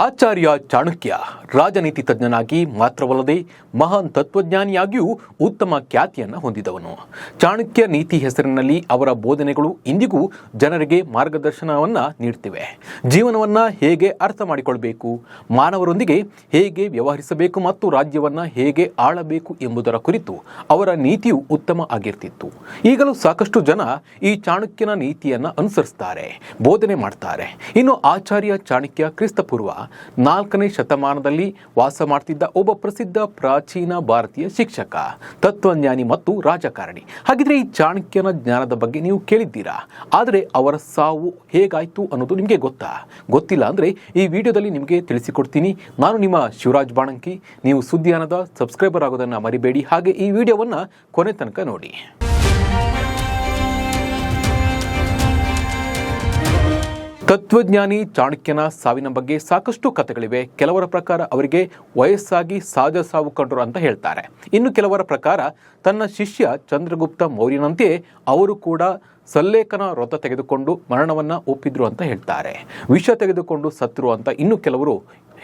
ಆಚಾರ್ಯ ಚಾಣಕ್ಯ ರಾಜನೀತಿ ತಜ್ಞನಾಗಿ ಮಾತ್ರವಲ್ಲದೆ ಮಹಾನ್ ತತ್ವಜ್ಞಾನಿಯಾಗಿಯೂ ಉತ್ತಮ ಖ್ಯಾತಿಯನ್ನು ಹೊಂದಿದವನು. ಚಾಣಕ್ಯ ನೀತಿ ಹೆಸರಿನಲ್ಲಿ ಅವರ ಬೋಧನೆಗಳು ಇಂದಿಗೂ ಜನರಿಗೆ ಮಾರ್ಗದರ್ಶನವನ್ನು ನೀಡ್ತಿವೆ. ಜೀವನವನ್ನು ಹೇಗೆ ಅರ್ಥ ಮಾಡಿಕೊಳ್ಬೇಕು, ಮಾನವರೊಂದಿಗೆ ಹೇಗೆ ವ್ಯವಹರಿಸಬೇಕು ಮತ್ತು ರಾಜ್ಯವನ್ನು ಹೇಗೆ ಆಳಬೇಕು ಎಂಬುದರ ಕುರಿತು ಅವರ ನೀತಿಯು ಉತ್ತಮ ಆಗಿರ್ತಿತ್ತು. ಈಗಲೂ ಸಾಕಷ್ಟು ಜನ ಈ ಚಾಣಕ್ಯನ ನೀತಿಯನ್ನು ಅನುಸರಿಸ್ತಾರೆ, ಬೋಧನೆ ಮಾಡ್ತಾರೆ. ಇನ್ನು ಆಚಾರ್ಯ ಚಾಣಕ್ಯ ಕ್ರಿಸ್ತಪೂರ್ವ ನಾಲ್ಕನೇ ಶತಮಾನದಲ್ಲಿ ವಾಸ ಮಾಡ್ತಿದ್ದ ಒಬ್ಬ ಪ್ರಸಿದ್ಧ ಪ್ರಾಚೀನ ಭಾರತೀಯ ಶಿಕ್ಷಕ, ತತ್ವಜ್ಞಾನಿ ಮತ್ತು ರಾಜಕಾರಣಿ. ಹಾಗಿದ್ರೆ ಈ ಚಾಣಕ್ಯನ ಜ್ಞಾನದ ಬಗ್ಗೆ ನೀವು ಕೇಳಿದ್ದೀರಾ? ಆದರೆ ಅವರ ಸಾವು ಹೇಗಾಯ್ತು ಅನ್ನೋದು ನಿಮಗೆ ಗೊತ್ತಾ? ಗೊತ್ತಿಲ್ಲ ಅಂದರೆ ಈ ವಿಡಿಯೋದಲ್ಲಿ ನಿಮಗೆ ತಿಳಿಸಿಕೊಡ್ತೀನಿ. ನಾನು ನಿಮ್ಮ ಶಿವರಾಜ್ ಬಾಣಂಕಿ. ನೀವು ಸುದ್ದಿಯಾನದ ಸಬ್ಸ್ಕ್ರೈಬರ್ ಆಗೋದನ್ನು ಮರಿಬೇಡಿ. ಹಾಗೆ ಈ ವಿಡಿಯೋವನ್ನು ಕೊನೆ ತನಕ ನೋಡಿ. ತತ್ವಜ್ಞಾನಿ ಚಾಣಕ್ಯನ ಸಾವಿನ ಬಗ್ಗೆ ಸಾಕಷ್ಟು ಕಥೆಗಳಿವೆ. ಕೆಲವರ ಪ್ರಕಾರ ಅವರಿಗೆ ವಯಸ್ಸಾಗಿ ಸಹಜ ಸಾವು ಕಂಡರು ಅಂತ ಹೇಳ್ತಾರೆ. ಇನ್ನು ಕೆಲವರ ಪ್ರಕಾರ ತನ್ನ ಶಿಷ್ಯ ಚಂದ್ರಗುಪ್ತ ಮೌರ್ಯನಂತೆಯೇ ಅವರು ಕೂಡ ಸಲ್ಲೇಖನ ವ್ರತ ತೆಗೆದುಕೊಂಡು ಮರಣವನ್ನು ಒಪ್ಪಿದ್ರು ಅಂತ ಹೇಳ್ತಾರೆ. ವಿಷ ತೆಗೆದುಕೊಂಡು ಸತ್ರು ಅಂತ ಇನ್ನು ಕೆಲವರು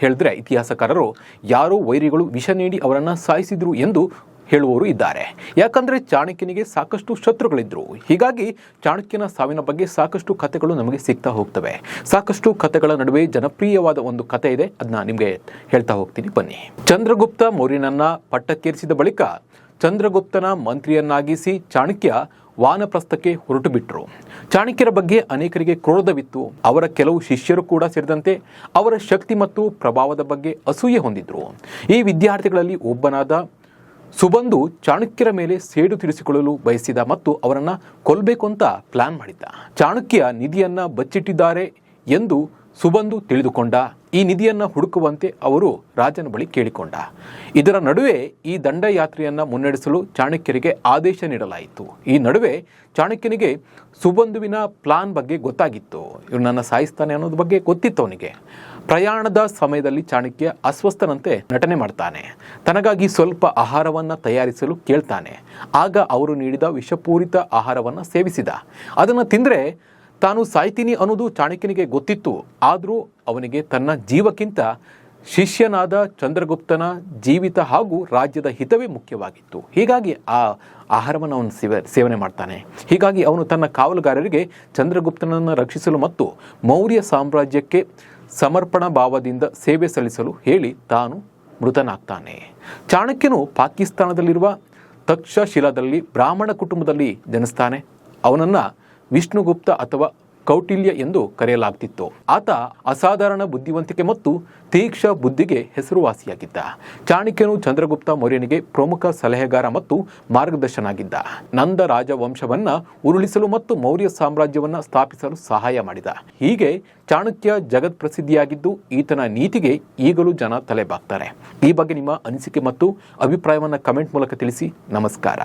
ಹೇಳಿದ್ರೆ ಇತಿಹಾಸಕಾರರು, ಯಾರೋ ವೈರಿಗಳು ವಿಷ ನೀಡಿ ಅವರನ್ನು ಸಾಯಿಸಿದ್ರು ಎಂದು ಹೇಳುವವರು ಇದ್ದಾರೆ. ಯಾಕಂದ್ರೆ ಚಾಣಕ್ಯನಿಗೆ ಸಾಕಷ್ಟು ಶತ್ರುಗಳಿದ್ರು. ಹೀಗಾಗಿ ಚಾಣಕ್ಯನ ಸಾವಿನ ಬಗ್ಗೆ ಸಾಕಷ್ಟು ಕಥೆಗಳು ನಮಗೆ ಸಿಗ್ತಾ ಹೋಗ್ತವೆ. ಸಾಕಷ್ಟು ಕಥೆಗಳ ನಡುವೆ ಜನಪ್ರಿಯವಾದ ಒಂದು ಕಥೆ ಇದೆ. ಅದನ್ನ ನಿಮಗೆ ಹೇಳ್ತಾ ಹೋಗ್ತೀನಿ. ಬನ್ನಿ. ಚಂದ್ರಗುಪ್ತ ಮೌರ್ಯನನ್ನ ಪಟ್ಟಕ್ಕೇರಿಸಿದ ಬಳಿಕ ಚಂದ್ರಗುಪ್ತನ ಮಂತ್ರಿಯನ್ನಾಗಿಸಿ ಚಾಣಕ್ಯ ವಾನಪ್ರಸ್ಥಕ್ಕೆ ಹೊರಟು ಬಿಟ್ಟರು ಚಾಣಕ್ಯರ ಬಗ್ಗೆ ಅನೇಕರಿಗೆ ಕ್ರೋಧವಿತ್ತು. ಅವರ ಕೆಲವು ಶಿಷ್ಯರು ಕೂಡ ಸೇರಿದಂತೆ ಅವರ ಶಕ್ತಿ ಮತ್ತು ಪ್ರಭಾವದ ಬಗ್ಗೆ ಅಸೂಯೆ ಹೊಂದಿದ್ರು. ಈ ವಿದ್ಯಾರ್ಥಿಗಳಲ್ಲಿ ಒಬ್ಬನಾದ ಸುಬಂಧು ಚಾಣಕ್ಯರ ಮೇಲೆ ಸೇಡು ತೀರಿಸಿಕೊಳ್ಳಲು ಬಯಸಿದ ಮತ್ತು ಅವರನ್ನ ಕೊಲ್ಲಬೇಕು ಅಂತ ಪ್ಲಾನ್ ಮಾಡಿದ್ದ. ಚಾಣಕ್ಯ ನಿಧಿಯನ್ನ ಬಚ್ಚಿಟ್ಟಿದ್ದಾರೆ ಎಂದು ಸುಬಂಧು ತಿಳಿದುಕೊಂಡ. ಈ ನಿಧಿಯನ್ನ ಹುಡುಕುವಂತೆ ಅವರು ರಾಜನ ಬಳಿ ಕೇಳಿಕೊಂಡ. ಇದರ ನಡುವೆ ಈ ದಂಡಯಾತ್ರೆಯನ್ನ ಮುನ್ನಡೆಸಲು ಚಾಣಕ್ಯರಿಗೆ ಆದೇಶ ನೀಡಲಾಯಿತು. ಈ ನಡುವೆ ಚಾಣಕ್ಯನಿಗೆ ಸುಬಂಧುವಿನ ಪ್ಲಾನ್ ಬಗ್ಗೆ ಗೊತ್ತಾಗಿತ್ತು. ಇವ್ರು ನನ್ನ ಸಾಯಿಸ್ತಾನೆ ಅನ್ನೋದ್ರ ಬಗ್ಗೆ ಗೊತ್ತಿತ್ತು ಅವನಿಗೆ. ಪ್ರಯಾಣದ ಸಮಯದಲ್ಲಿ ಚಾಣಕ್ಯ ಅಸ್ವಸ್ಥನಂತೆ ನಟನೆ ಮಾಡ್ತಾನೆ. ತನಗಾಗಿ ಸ್ವಲ್ಪ ಆಹಾರವನ್ನ ತಯಾರಿಸಲು ಕೇಳ್ತಾನೆ. ಆಗ ಅವರು ನೀಡಿದ ವಿಷಪೂರಿತ ಆಹಾರವನ್ನ ಸೇವಿಸಿದ. ಅದನ್ನು ತಿಂದರೆ ತಾನು ಸಾಯ್ತೀನಿ ಅನ್ನೋದು ಚಾಣಕ್ಯನಿಗೆ ಗೊತ್ತಿತ್ತು. ಆದರೂ ಅವನಿಗೆ ತನ್ನ ಜೀವಕ್ಕಿಂತ ಶಿಷ್ಯನಾದ ಚಂದ್ರಗುಪ್ತನ ಜೀವಿತ ಹಾಗೂ ರಾಜ್ಯದ ಹಿತವೇ ಮುಖ್ಯವಾಗಿತ್ತು. ಹೀಗಾಗಿ ಆ ಆಹಾರವನ್ನು ಅವನು ಸೇವ, ಸೇವನೆ ಮಾಡ್ತಾನೆ. ಹೀಗಾಗಿ ಅವನು ತನ್ನ ಕಾವಲುಗಾರರಿಗೆ ಚಂದ್ರಗುಪ್ತನನ್ನು ರಕ್ಷಿಸಲು ಮತ್ತು ಮೌರ್ಯ ಸಾಮ್ರಾಜ್ಯಕ್ಕೆ ಸಮರ್ಪಣಾ ಭಾವದಿಂದ ಸೇವೆ ಸಲ್ಲಿಸಲು ಹೇಳಿ ತಾನು ಮೃತನಾಗ್ತಾನೆ. ಚಾಣಕ್ಯನು ಪಾಕಿಸ್ತಾನದಲ್ಲಿರುವ ತಕ್ಷಶಿಲಾದಲ್ಲಿ ಬ್ರಾಹ್ಮಣ ಕುಟುಂಬದಲ್ಲಿ ಜನಿಸ್ತಾನೆ. ಅವನನ್ನು ವಿಷ್ಣುಗುಪ್ತ ಅಥವಾ ಕೌಟಿಲ್ಯ ಎಂದು ಕರೆಯಲಾಗ್ತಿತ್ತು. ಆತ ಅಸಾಧಾರಣ ಬುದ್ಧಿವಂತಿಕೆ ಮತ್ತು ತೀಕ್ಷ ಬುದ್ಧಿಗೆ ಹೆಸರುವಾಸಿಯಾಗಿದ್ದ. ಚಾಣಕ್ಯನು ಚಂದ್ರಗುಪ್ತ ಮೌರ್ಯನಿಗೆ ಪ್ರಮುಖ ಸಲಹೆಗಾರ ಮತ್ತು ಮಾರ್ಗದರ್ಶನಾಗಿದ್ದ. ನಂದ ರಾಜವಂಶವನ್ನ ಉರುಳಿಸಲು ಮತ್ತು ಮೌರ್ಯ ಸಾಮ್ರಾಜ್ಯವನ್ನ ಸ್ಥಾಪಿಸಲು ಸಹಾಯ ಮಾಡಿದ. ಹೀಗೆ ಚಾಣಕ್ಯ ಜಗತ್ ಪ್ರಸಿದ್ಧಿಯಾಗಿದ್ದು, ಈತನ ನೀತಿಗೆ ಈಗಲೂ ಜನ ತಲೆಬಾಗ್ತಾರೆ. ಈ ಬಗ್ಗೆ ನಿಮ್ಮ ಅನಿಸಿಕೆ ಮತ್ತು ಅಭಿಪ್ರಾಯವನ್ನು ಕಮೆಂಟ್ ಮೂಲಕ ತಿಳಿಸಿ. ನಮಸ್ಕಾರ.